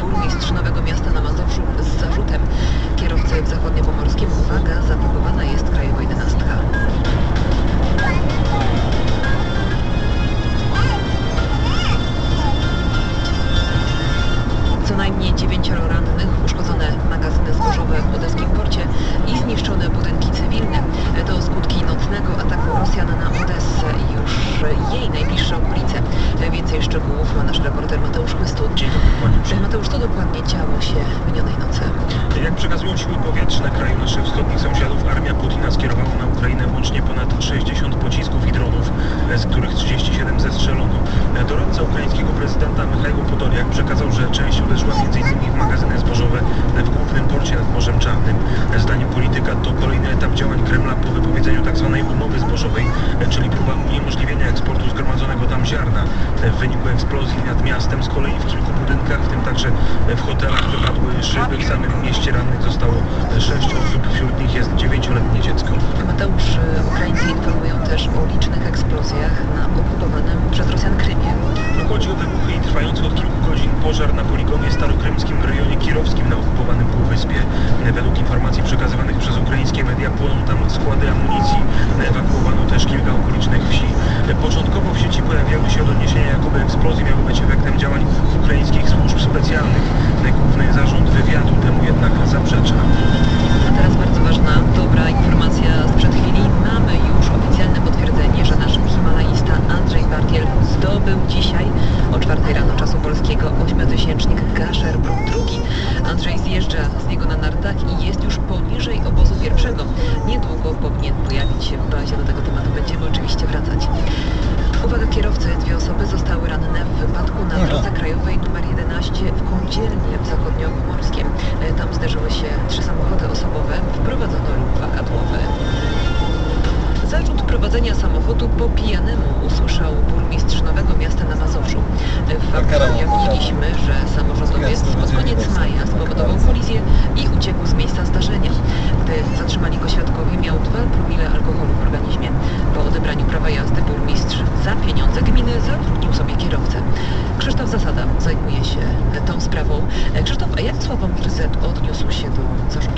burmistrz Nowego Miasta na Mazowszu z zarzutem kierowcy w Zachodniopomorskim. Uwaga, zapakowana jest Minister Mateusz Chłystudzi. Mateusz, co dokładnie działo się minionej nocy? Jak przekazują siły powietrzne kraju naszych wschodnich sąsiadów, armia Putina skierowała na Ukrainę łącznie ponad 60 pocisków i dronów, z których 37 zestrzelono. Doradca ukraińskiego prezydenta Michał Podoliak przekazał, że część odeszła m.in. w magazyny zbożowe w głównym porcie nad Morzem Czarnym. Zdaniem polityka to kolejny etap działań Kremla po wypowiedzeniu tak tzw. umowy zbożowej, czyli próba uniemożliwienia eksportu zgromadzonego tam ziarna. E, W wyniku eksplozji nad miastem z kolei w kilku budynkach, w tym także w hotelach wypadły szyby. W samym mieście rannych zostało e, sześć osób, wśród nich jest dziewięcioletnie dziecko. Mateusz, y, Ukraińcy informują też o licznych eksplozjach na okupowanym przez Rosjan Krymie. No, Chodzi o wybuchy i trwający od kilku godzin pożar na poligonie starokrymskim w rejonie kirowskim na okupowanym półwyspie. Według informacji przekazywanych przez w sieci pojawiały się doniesienia, jakoby eksplozje miały być efektem działań ukraińskich służb specjalnych. Główny zarząd wywiadu temu jednak zaprzecza. A teraz bardzo ważna, dobra informacja sprzed chwili. Mamy już oficjalne potwierdzenie, że nasz himalaista Andrzej Bartiel zdobył dzisiaj o 4 rano czasu polskiego ośmiotysięcznik Gasher Bruk II. Andrzej zjeżdża z niego na nartach i jest już poniżej obozu pierwszego. Niedługo powinien pojawić się w bazie. Do tego tematu będziemy oczywiście w Kądzielnie w zachodniopomorskiem. E, Tam zderzyły się trzy samochody osobowe, wprowadzono ruch wahadłowy. Zarzut prowadzenia samochodu po pijanemu usłyszał burmistrz Nowego Miasta na Mazowszu. W fakcie ujawniliśmy, że samorządowiec pod koniec maja spowodował kolizję i uciekł z miejsca zdarzenia. Gdy zatrzymali go świadkowie, miał 2 promile alkoholu w organizmie. Po odebraniu prawa jazdy burmistrz za pieniądze gminy zatrudnił sobie kierowcę. Krzysztof Zasada zajmuje się sprawą. E, Krzysztof, a jak Sławomir Z odniósł się do zarzutów?